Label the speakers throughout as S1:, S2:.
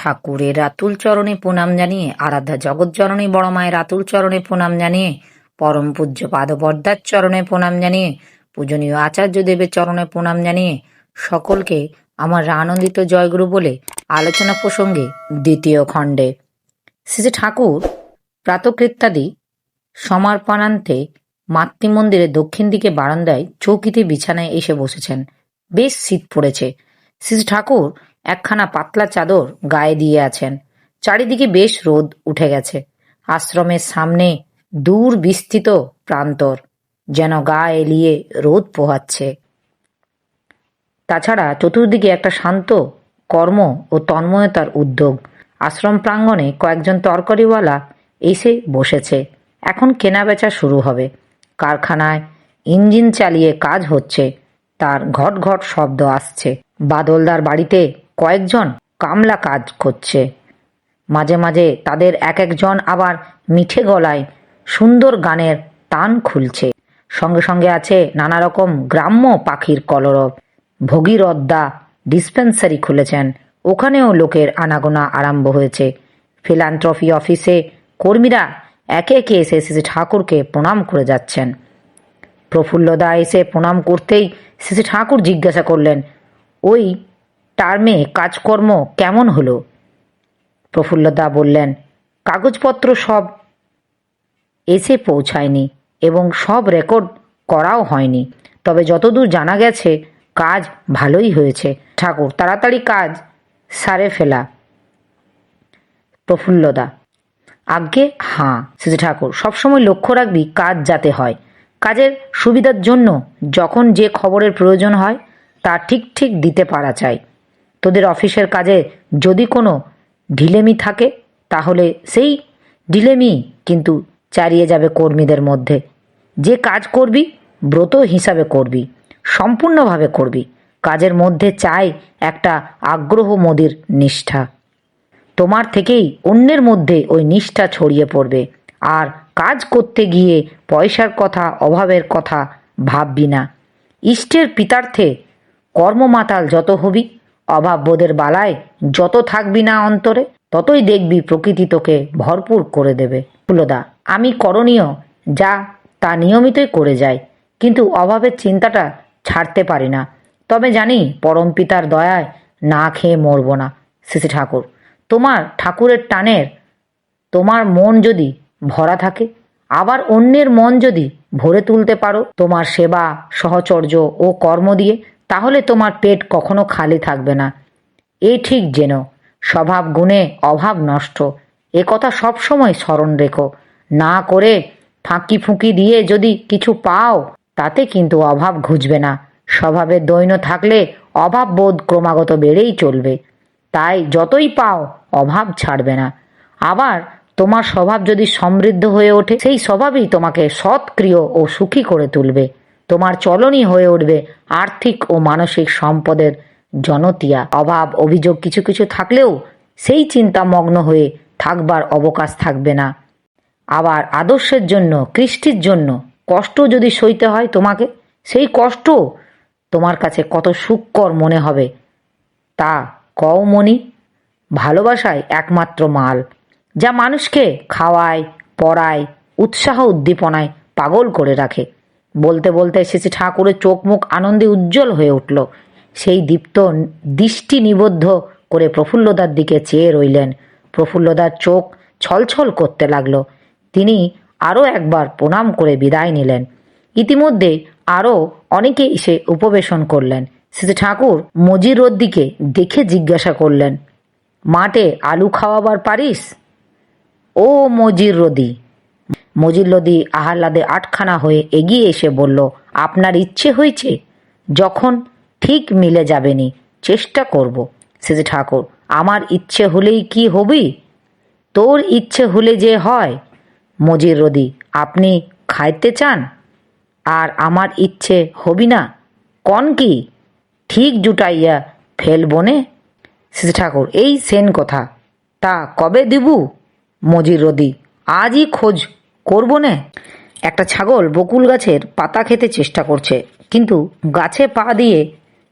S1: ঠাকুরের রাতুল চরণে প্রণাম জানিয়ে, আরাধ্যা জগৎজননী বড় মায়ের রাতুল চরণে প্রণাম জানিয়ে, পরম পূজ্য পাদবর্দার চরণে প্রণাম জানিয়ে, পূজনীয় আচার্য দেবের চরণে প্রণাম জানিয়ে, সকলকে আমার আনন্দিত জয়গুরু বলে আলোচনা প্রসঙ্গে দ্বিতীয় খণ্ডে। শ্রী ঠাকুর প্রাতকৃত্যাদি সমার্পণান্তে মাতৃমন্দিরের দক্ষিণ দিকে বারান্দায় চৌকিতে বিছানায় এসে বসেছেন। বেশ শীত পড়েছে। শ্রী ঠাকুর একখানা পাতলা চাদর গায়ে দিয়ে আছেন। চারিদিকে বেশ রোদ উঠে গেছে। আশ্রমের সামনে দূর বিস্তৃত প্রান্তর, যেন গা এলিয়ে রোদ পোহাচ্ছে। তাছাড়া চতুর্দিকে একটা শান্ত কর্ম ও তন্ময়তার উদ্যোগ। আশ্রম প্রাঙ্গণে কয়েকজন তরকারিওয়ালা এসে বসেছে। এখন কেনাবেচা শুরু হবে। কারখানায় ইঞ্জিন চালিয়ে কাজ হচ্ছে। তার ঘট ঘট শব্দ আসছে। বাদলদার বাড়িতে কয়েকজন কামলা কাজ করছে। মাঝে মাঝে তাদের এক একজন আবার মিঠে গলায় সুন্দর গানের তান খুলছে। সঙ্গে সঙ্গে আছে নানা রকম গ্রাম্য পাখির কলরব। ভগীরথদা ডিসপেন্সারি খুলেছেন। ওখানেও লোকের আনাগোনা আরম্ভ হয়েছে। ফিলান্ট্রফি অফিসে কর্মীরা একে একে এসে শ্রী ঠাকুরকে প্রণাম করে যাচ্ছেন। প্রফুল্লদা এসে প্রণাম করতেই শ্রী ঠাকুর জিজ্ঞাসা করলেন, ওই টার্মে কাজকর্ম কেমন হলো? প্রফুল্লদা বললেন, কাগজপত্র সব এসে পৌঁছায়নি এবং সব রেকর্ড করাও হয়নি। তবে যতদূর জানা গেছে, কাজ ভালোই হয়েছে। ঠাকুর, তাড়াতাড়ি কাজ সারে ফেলা। প্রফুল্লদা, আজ্ঞে? হাঁ, শ্রী ঠাকুর, সবসময় লক্ষ্য রাখবি কাজ যাতে হয়। কাজের সুবিধার জন্য যখন যে খবরের প্রয়োজন হয়, তা ঠিক ঠিক দিতে পারা চাই তোদের অফিসের কাজে যদি কোনো ঢিলেমি থাকে, তাহলে সেই ঢিলেমি কিন্তু চারিয়ে যাবে কর্মীদের মধ্যে। যে কাজ করবি, ব্রত হিসাবে করবি, সম্পূর্ণভাবে করবি। কাজের মধ্যে চাই একটা আগ্রহ মোদির নিষ্ঠা। তোমার থেকেই অন্যের মধ্যে ওই নিষ্ঠা ছড়িয়ে পড়বে। আর কাজ করতে গিয়ে পয়সার কথা, অভাবের কথা ভাববি না। ইষ্টের পিতার্থে কর্মমাতাল যত হবি অভাব বোধের বালায় যত থাকবি না অন্তরে, ততই দেখবি প্রকৃতি তোকে ভরপুর করে দেবে। ফুলদা, আমি করণীয় যা তা নিয়মিতই করে যাই, কিন্তু অভাবের চিন্তাটা ছাড়তে পারি না। তবে জানি পরম পিতার দয়ায় না খেয়ে মরব না শ্রী ঠাকুর। তোমার ঠাকুরের টানের তোমার মন যদি ভরা থাকে, আবার অন্যের মন যদি ভরে তুলতে পারো, তোমার সেবা, সহচর্য ও কর্ম দিয়ে তাহলে তোমার পেট কখনো খালি থাকবে না। এই ঠিক যেন স্বভাব গুণে অভাব নষ্ট। এ কথা সবসময় স্মরণ রেখো। না করে ফাঁকি ফুঁকি দিয়ে যদি কিছু পাও, তাতে কিন্তু অভাব ঘুচবে না। স্বভাবের দৈন্য থাকলে অভাব বোধ ক্রমাগত বেড়েই চলবে। তাই যতই পাও, অভাব ছাড়বে না। আবার তোমার স্বভাব যদি সমৃদ্ধ হয়ে ওঠে, সেই স্বভাবই তোমাকে সৎক্রিয় ও সুখী করে তুলবে। তোমার চলনই হয়ে উঠবে আর্থিক ও মানসিক সম্পদের জনতিয়া। অভাব, অভিযোগ কিছু কিছু থাকলেও সেই চিন্তা মগ্ন হয়ে থাকবার অবকাশ থাকবে না। আবার আদর্শের জন্য, কৃষ্টির জন্য কষ্ট যদি সইতে হয় তোমাকে, সেই কষ্ট তোমার কাছে কত সুখকর মনে হবে, তা কও মনি ভালোবাসায় একমাত্র মাল, যা মানুষকে খাওয়ায়, পড়ায়, উৎসাহ উদ্দীপনায় পাগল করে রাখে। বলতে বলতে শেষে ঠাকুরের চোখ মুখ আনন্দে উজ্জ্বল হয়ে উঠল। সেই দীপ্ত দৃষ্টি নিবদ্ধ করে প্রফুল্লদার দিকে চেয়ে রইলেন। প্রফুল্লদার চোখ ছলছল করতে লাগল। তিনি আরও একবার প্রণাম করে বিদায় নিলেন। ইতিমধ্যে আরও অনেকে এসে উপবেশন করলেন। শ্রী ঠাকুর মজিরোর দিকে দেখে জিজ্ঞাসা করলেন, মাঠে আলু খাওয়াবার পারিস? ও মজির রদি মজির লদি আহ্লাদে আটখানা হয়ে এগিয়ে এসে বলল, আপনার ইচ্ছে হয়েছে যখন ঠিক মিলে যাবেনি, চেষ্টা করব। শ্রী ঠাকুর, আমার ইচ্ছে হলেই কি হবি? তোর ইচ্ছে হলে যে হয় মজির রদি আপনি খাইতে চান? আর আমার ইচ্ছে হবি না? কন কি? ঠিক জুটাইয়া ফেলবনে শ্রী ঠাকুর, এই সেন কথা, তা কবে দিবু? মজির রদি আজই খোঁজ করব নে? একটা ছাগল বকুল গাছের পাতা খেতে চেষ্টা করছে, কিন্তু গাছে পা দিয়ে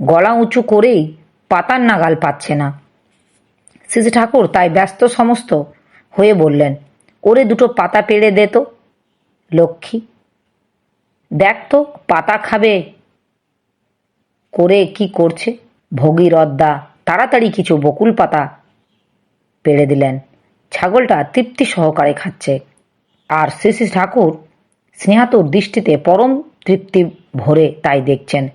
S1: গলা উঁচু করেই পাতার নাগাল পাচ্ছে না। শ্রী ঠাকুর তাই ব্যস্ত সমস্ত হয়ে বললেন, ওরে দুটো পাতা পেড়ে দে তো, লক্ষ্মী। দেখ তো, পাতা খাবে করে কি করছে? ভগীরথদা তাড়াতাড়ি কিছু বকুল পাতা পেড়ে দিলেন। ছাগলটা তৃপ্তি সহকারে খাচ্ছে। আর শ্রী ঠাকুর স্নেহাতুর দৃষ্টিতে পরম তৃপ্তি ভরে তাই দেখছেন।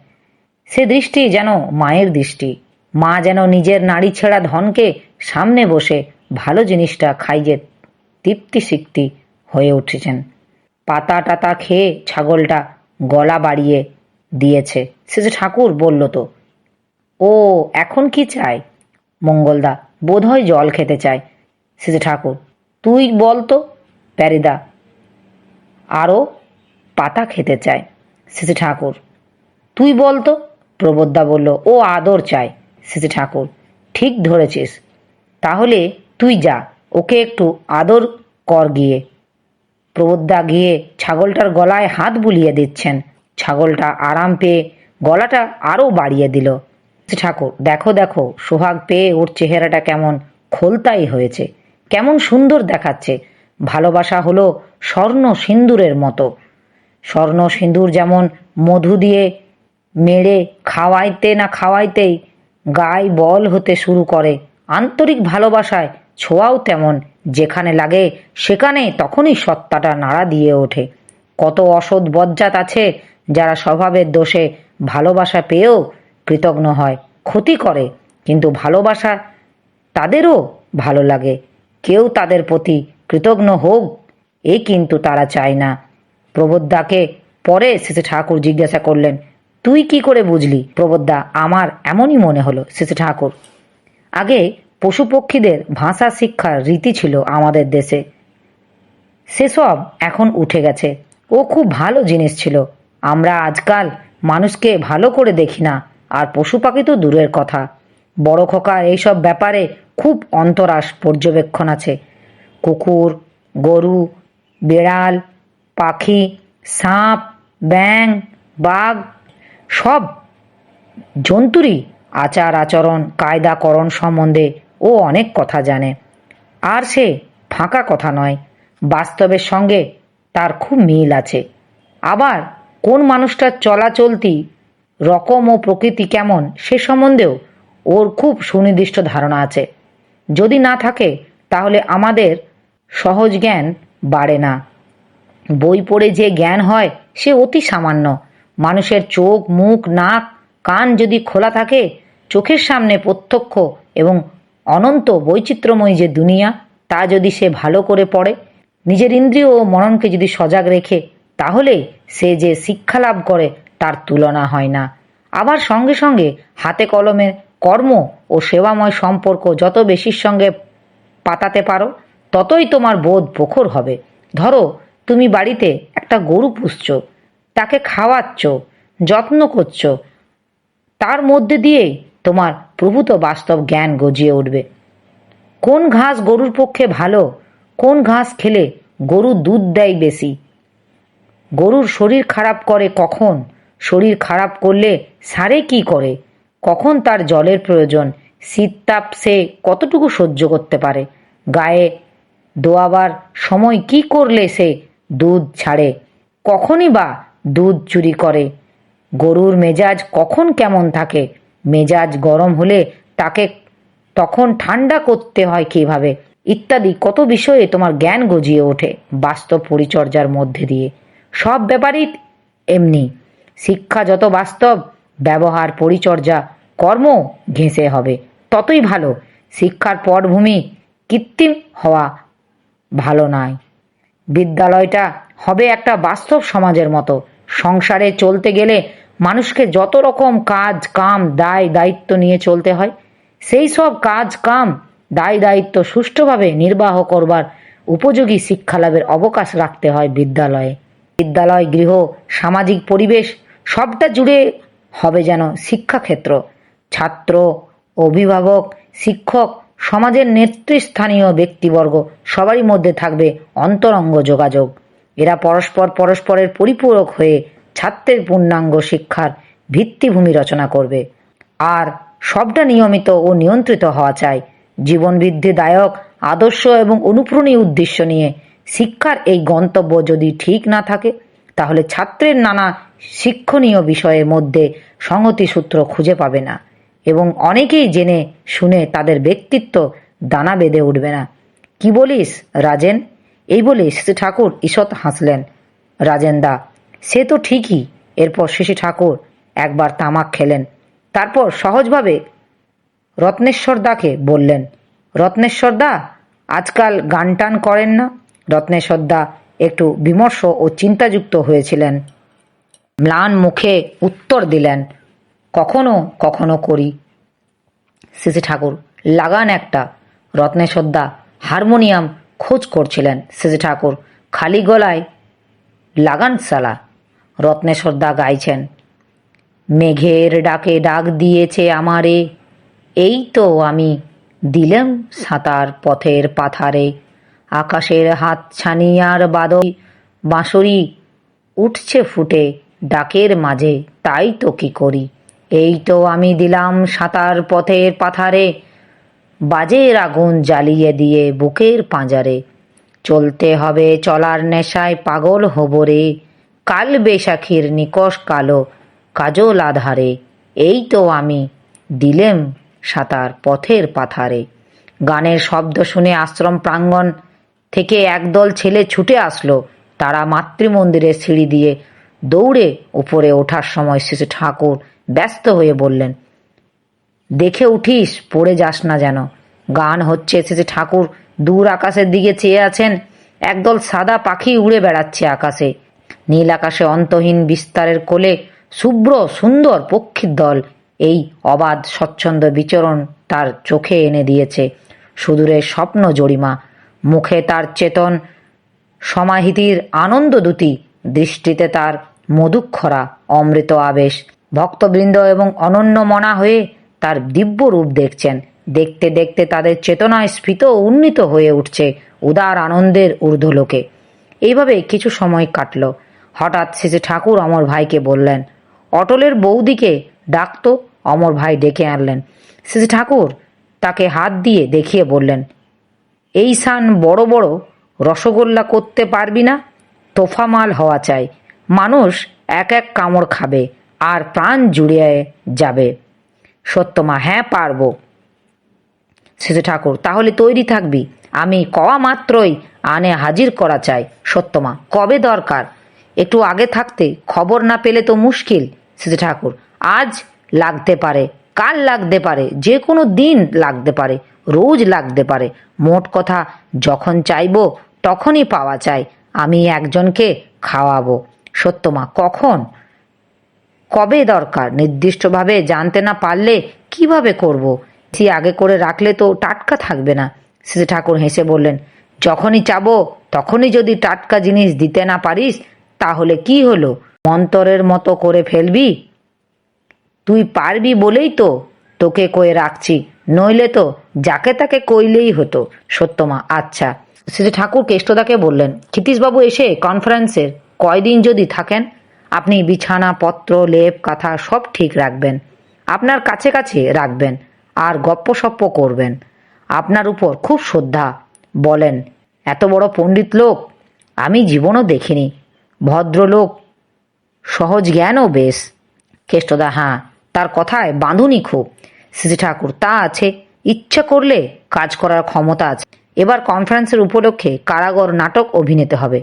S1: সে দৃষ্টি যেন মায়ের দৃষ্টি। মা যেন নিজের নারী ছেঁড়া ধনকে সামনে বসে ভালো জিনিসটা খাইয়ে তৃপ্তি সিক্তি হয়ে উঠেছেন। পাতা টাতা খেয়ে ছাগলটা গলা বাড়িয়ে দিয়েছে। সে যে ঠাকুর বলল তো, ও, এখন কি চায়? মঙ্গলদা, বোধহয় জল খেতে চায়। সে যে ঠাকুর, তুই বল তো। প্যারিদা আরও পাতা খেতে চায় সিসি ঠাকুর। তুই বল তো, প্রবোদ্দা বলল। ও আদর চায় সিসি ঠাকুর। ঠিক ধরেছিস। তাহলে তুই যা, ওকে একটু আদর কর গিয়ে। প্রবোদ্দা গিয়ে ছাগলটার গলায় হাত বুলিয়ে দিচ্ছেন। ছাগলটা আরাম পেয়ে গলাটা আরও বাড়িয়ে দিল। ঠাকুর, দেখো দেখো, সোহাগ পেয়ে ওর চেহারাটা কেমন খোলতাই হয়েছে, কেমন সুন্দর দেখাচ্ছে। ভালোবাসা হলো স্বর্ণ সিন্দুরের মতো। স্বর্ণ সিন্দুর যেমন মধু দিয়ে মেরে খাওয়াইতে না খাওয়াইতেই গায়ে বল হতে শুরু করে। আন্তরিক ভালোবাসায় ছোঁয়াও তেমন, যেখানে লাগে সেখানে তখনই সত্তাটা নাড়া দিয়ে ওঠে। কত অসৎ বজ্জাত আছে যারা স্বভাবের দোষে ভালোবাসা পেয়েও কৃতজ্ঞ হয়, ক্ষতি করে, কিন্তু ভালোবাসা তাদেরও ভালো লাগে। কেউ তাদের প্রতি কৃতজ্ঞ হোক, এ কিন্তু তারা চায় না। প্রবোদ্দাকে পরে শেষে ঠাকুর জিজ্ঞাসা করলেন, তুই কি করে বুঝলি প্রবোদ্দা, আমার এমনই মনে হলো শেষে ঠাকুর? আগে পশু পক্ষীদের ভাষা শিক্ষার রীতি ছিল আমাদের দেশে। সেসব এখন উঠে গেছে। ও খুব ভালো জিনিস ছিল। আমরা আজকাল মানুষকে ভালো করে দেখি না, আর পশু পাখি তো দূরের কথা। বড় খোকার এইসব ব্যাপারে খুব অন্তরাস পর্যবেক্ষণ আছে। কুকুর, গরু, বেড়াল, পাখি, সাপ ব্যাং বাঘ, সব জন্তুরই আচার আচরণ, কায়দাকরণ সম্বন্ধে ও অনেক কথা জানে। আর সে ফাঁকা কথা নয়, বাস্তবের সঙ্গে তার খুব মিল আছে। আবার কোন মানুষটার চলাচলতি রকম ও প্রকৃতি কেমন সে সম্বন্ধেও ওর খুব সুনির্দিষ্ট ধারণা আছে। যদি না থাকে, তাহলে আমাদের সহজ জ্ঞান বাড়ে না। বই পড়ে যে জ্ঞান হয়, সে অতি সামান্য। মানুষের চোখ, মুখ, নাক, কান যদি খোলা থাকে, চোখের সামনে প্রত্যক্ষ এবং অনন্ত বৈচিত্র্যময় যে দুনিয়া, তা যদি সে ভালো করে পড়ে, নিজের ইন্দ্রিয় ও মননকে যদি সজাগ রেখে, তাহলে সে যে শিক্ষা লাভ করে, তার তুলনা হয় না। আবার সঙ্গে সঙ্গে হাতে কলমের কর্ম ও সেবাময় সম্পর্ক যত বেশির সঙ্গে পাতাতে পারো ততই তোমার বোধ প্রখর হবে। ধরো, তুমি বাড়িতে একটা গরু পুষছ, তাকে খাওয়াচ্ছ, যত্ন করছ, তার মধ্যে দিয়েই তোমার প্রভূত বাস্তব জ্ঞান গজিয়ে উঠবে। কোন ঘাস গরুর পক্ষে ভালো, কোন ঘাস খেলে গরু দুধ দেয় বেশি? গরুর শরীর খারাপ করে কখন? শরীর খারাপ করলে সারে কি করে? কখন তার জলের প্রয়োজন? শীত তাপ সে কতটুকু সহ্য করতে পারে? গায়ে দোয়াবার সময় কি করলে সে দুধ ছাড়ে? কখনই বা দুধ চুরি করে। গরুর মেজাজ কখন কেমন থাকে? মেজাজ গরম হলে তাকে তখন ঠান্ডা করতে হয় কীভাবে? ইত্যাদি কত বিষয়ে তোমার জ্ঞান গজিয়ে ওঠে বাস্তব পরিচর্যার মধ্যে দিয়ে। সব ব্যাপারই এমনি। শিক্ষা যত বাস্তব, ব্যবহার, পরিচর্যা, কর্ম ঘেঁষে হবে, ততই ভালো। শিক্ষার পটভূমি কৃত্রিম হওয়া ভালো নয়। বিদ্যালয়টা হবে একটা বাস্তব সমাজের মতো। সংসারে চলতে গেলে মানুষকে যত রকম কাজ, কাম, দায়, দায়িত্ব নিয়ে চলতে হয়, সেই সব কাজ, কাম, দায়, দায়িত্ব সুষ্ঠুভাবে নির্বাহ করবার উপযোগী শিক্ষালাভের অবকাশ রাখতে হয় বিদ্যালয়ে। বিদ্যালয়, গৃহ, সামাজিক পরিবেশ সবটা জুড়ে হবে যেন শিক্ষাক্ষেত্র। ছাত্র, অভিভাবক, শিক্ষক সমাজের নেতৃস্থানীয় ব্যক্তিবর্গ সবারই মধ্যে থাকবে অন্তরঙ্গ যোগাযোগ। এরা পরস্পর পরস্পরের পরিপূরক হয়ে ছাত্রের পূর্ণাঙ্গ শিক্ষার ভিত্তিভূমি রচনা করবে। আর সবটা নিয়মিত ও নিয়ন্ত্রিত হওয়া চাই। জীবনবৃদ্ধিদায়ক আদর্শ এবং অনুপ্রাণী উদ্দেশ্য নিয়ে শিক্ষার এই গন্তব্য যদি ঠিক না থাকে, তাহলে ছাত্রের নানা শিক্ষণীয় বিষয়ের মধ্যে সংহতি সূত্র খুঁজে পাবে না। এবং অনেকেই জেনে শুনে তাদের ব্যক্তিত্ব দানা বেঁধে উঠবে না। কি বলিস, রাজেন? এই বলে শ্রী ঠাকুর ঈষৎ হাসলেন। রাজেন দা, সে তো ঠিকই। এরপর শিশি ঠাকুর একবার তামাক খেলেন। তারপর সহজভাবে রত্নেশ্বর দাকে বললেন, রত্নেশ্বর দা, আজকাল গান টান করেন না? রত্নেশ্বর দা একটু বিমর্ষ ও চিন্তাযুক্ত হয়েছিলেন। ম্লান মুখে উত্তর দিলেন কখনো কখনো করি। সিসি ঠাকুর, লাগান একটা। রত্নেশ্বর দা হারমোনিয়াম খোঁজ করছিলেন সিসি ঠাকুর। খালি গলায়, লাগান সালা। রত্নেশ্বর দা গাইছেন, মেঘের ডাকে ডাক দিয়েছে আমারে। এই তো আমি দিলাম সাঁতার পথের পাথারে। আকাশের হাত ছানিয়ার বাদই বাঁশরি উঠছে ফুটে ডাকের মাঝে, তাই তো কি করি? এই তো আমি দিলাম সাঁতার পথের পাথারে। বাজের আগুন জ্বালিয়ে দিয়ে বুকের পাঁজারে। চলতে হবে চলার নেশায় পাগল হব রে। কাল বৈশাখীর নিকষ কালো, কাজল আধারে। এই তো আমি দিলেম সাঁতার পথের পাথারে। গানের শব্দ শুনে আশ্রম প্রাঙ্গণ থেকে একদল ছেলে ছুটে আসলো। তারা মাতৃমন্দিরের সিঁড়ি দিয়ে দৌড়ে উপরে ওঠার সময় শিশু ঠাকুর ব্যস্ত হয়ে বললেন, দেখে উঠিস, পড়ে যাস না যেন। গান হচ্ছে এসেছে ঠাকুর, দূর আকাশের দিকে চেয়ে আছেন। একদল সাদা পাখি উড়ে বেড়াচ্ছে আকাশে। নীল আকাশে অন্তহীন বিস্তারের কোলে শুভ্র, সুন্দর পক্ষীর দল। এই অবাধ, স্বচ্ছন্দ বিচরণ তার চোখে এনে দিয়েছে। সুদূরের স্বপ্ন জরিমা, মুখে তার চেতন, সমাহিতির আনন্দ দুতি দৃষ্টিতে তার মধুক্ষরা, অমৃত আবেশ। ভক্তবৃন্দ এবং অনন্য মনা হয়ে তার দিব্য রূপ দেখছেন। দেখতে দেখতে তাদের চেতনায় স্ফীত উন্নীত হয়ে উঠছে উদার আনন্দের ঊর্ধ্বলোকে। এইভাবে কিছু সময় কাটল। হঠাৎ শেষে ঠাকুর অমর ভাইকে বললেন, অটলের বৌদিকে ডাকতো অমর ভাই ডেকে আনলেন। শেষে ঠাকুর তাকে হাত দিয়ে দেখিয়ে বললেন, এই সান বড় বড় রসগোল্লা করতে পারবি না? তোফামাল হওয়া চাই। মানুষ এক এক কামড় খাবে। আর প্রাণ জুড়িয়ে যাবে। সত্যমা হ্যাঁ পারব। সিধু ঠাকুর, তাহলে তৈরি থাকবি। আমি কওয়া মাত্রই আনে হাজির করা চাই। সত্যমা, কবে দরকার? একটু আগে থাকতে খবর না পেলে তো মুশকিল সিধু ঠাকুর। আজ লাগতে পারে, কাল লাগতে পারে যে কোনো দিন লাগতে পারে, রোজ লাগতে পারে। মোট কথা, যখন চাইব তখনই পাওয়া চাই। আমি একজনকে খাওয়াবো। সত্যমা, কখন? কবে দরকার? নির্দিষ্টভাবে জানতে না পারলে কীভাবে করব। সে আগে করে রাখলে তো টাটকা থাকবে না। শ্রী ঠাকুর হেসে বললেন, যখনই চাবো, তখনই যদি টাটকা জিনিস দিতে না পারিস, তাহলে কি হলো? মন্তরের মতো করে ফেলবি? তুই পারবি বলেই তো তোকে কয়ে রাখছি। নইলে তো যাকে তাকে কইলেই হতো। সত্যমা আচ্ছা। শ্রী ঠাকুর কেষ্টদাকে বললেন, ক্ষিতীশবাবু এসে কনফারেন্সের কয়দিন যদি থাকেন? আপনি বিছানা, পত্র, লেপ, কাঁথা সব ঠিক রাখবেন। আপনার কাছে কাছে রাখবেন আর গপ্পসপ্প করবেন। আপনার উপর খুব শ্রদ্ধা। বলেন, এত বড় পণ্ডিত লোক? আমি জীবনও দেখিনি। ভদ্রলোক, সহজ জ্ঞানও বেশ। কেষ্টদা হ্যাঁ তার কথায় বাঁধুনি খুব। শ্রী ঠাকুর, তা আছে। ইচ্ছা করলে কাজ করার ক্ষমতা আছে। এবার কনফারেন্সের উপলক্ষে কারাগর নাটক অভিনেতে হবে।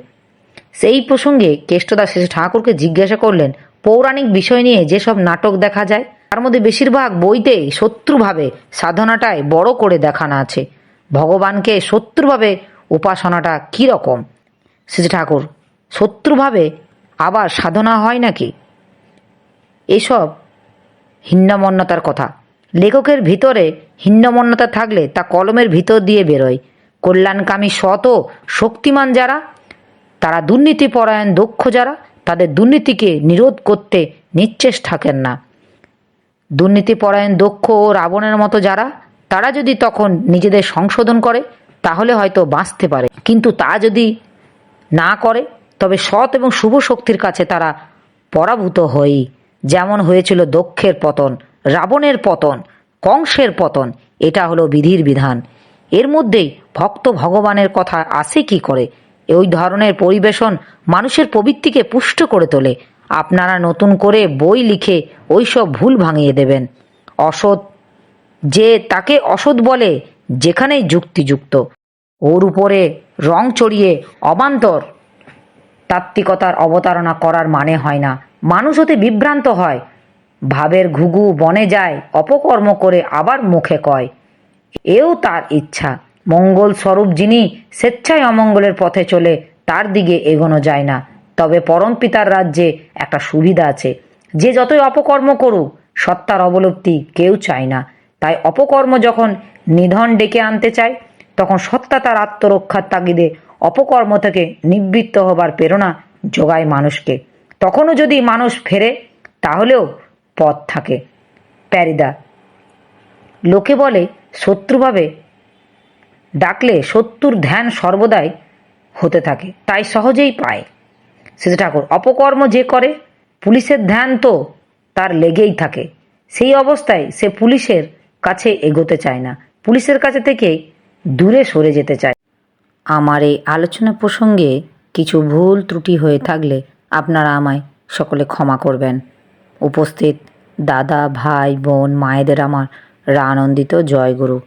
S1: সেই প্রসঙ্গে কেষ্টদা শ্রী ঠাকুরকে জিজ্ঞাসা করলেন, পৌরাণিক বিষয় নিয়ে যেসব নাটক দেখা যায়, তার মধ্যে বেশিরভাগ বইতে শত্রুভাবে সাধনাটায় বড় করে দেখানো আছে। ভগবানকে শত্রুভাবে উপাসনাটা কী রকম? শ্রী ঠাকুর, শত্রুভাবে আবার সাধনা হয় নাকি? এসব হিন্নমন্যতার কথা। লেখকের ভিতরে হিন্নমন্যতা থাকলে তা কলমের ভিতর দিয়ে বেরোয়। কল্যাণকামী শত শক্তিমান যারা তারা দুর্নীতিপরায়ণ দক্ষ যারা, তাদের দুর্নীতিকে নিরোধ করতে নিঃশেষ থাকেন না। দুর্নীতিপরায়ণ দক্ষ ও রাবণের মতো যারা, তারা যদি তখন নিজেদের সংশোধন করে, তাহলে হয়তো বাঁচতে পারে। কিন্তু তা যদি না করে, তবে সৎ এবং শুভ শক্তির কাছে তারা পরাভূত হয়ই যেমন হয়েছিল দক্ষের পতন, রাবণের পতন, কংসের পতন, এটা হলো বিধির বিধান। এর মধ্যেই ভক্ত ভগবানের কথা আসে কি করে? ওই ধরনের পরিবেশন মানুষের প্রবৃত্তিকে পুষ্ট করে তোলে। আপনারা নতুন করে বই লিখে ওইসব ভুল ভাঙিয়ে দেবেন। অসৎ যে তাকে অসৎ বলে, যেখানেই যুক্তিযুক্ত। ওর উপরে রং চড়িয়ে অবান্তর তাত্ত্বিকতার অবতারণা করার মানে হয় না। মানুষ হতে বিভ্রান্ত হয়। ভাবের ঘুঘু বনে যায়, অপকর্ম করে আবার মুখে কয়। এও তার ইচ্ছা। মঙ্গল স্বরূপ যিনি স্বেচ্ছায় অমঙ্গলের পথে চলে, তার দিকে এগোনো যায় না। তবে পরম পিতার রাজ্যে একটা সুবিধা আছে। যে যতই অপকর্ম করুক, সত্তার অবলব্ধি কেউ চায় না। তাই অপকর্ম যখন নিধন ডেকে আনতে চায়, তখন সত্তা তার আত্মরক্ষার তাগিদে অপকর্ম থেকে নিবৃত্ত হবার প্রেরণা যোগায় মানুষকে। তখনও যদি মানুষ ফেরে, তাহলেও পথ থাকে। প্যারিদা। লোকে বলে, শত্রুভাবে ডাকলে শত্রুর ধ্যান সর্বদাই হতে থাকে, তাই সহজেই পায়। শ্রী ঠাকুর, অপকর্ম যে করে, পুলিশের ধ্যান তো তার লেগেই থাকে। সেই অবস্থায় সে পুলিশের কাছে এগোতে চায় না। পুলিশের কাছে থেকে দূরে সরে যেতে চায়। আমার এই আলোচনা প্রসঙ্গে কিছু ভুল ত্রুটি হয়ে থাকলে আপনারা আমায় সকলে ক্ষমা করবেন। উপস্থিত দাদা, ভাই, বোন, মায়েদের আমার রানন্দিত জয়গুরু।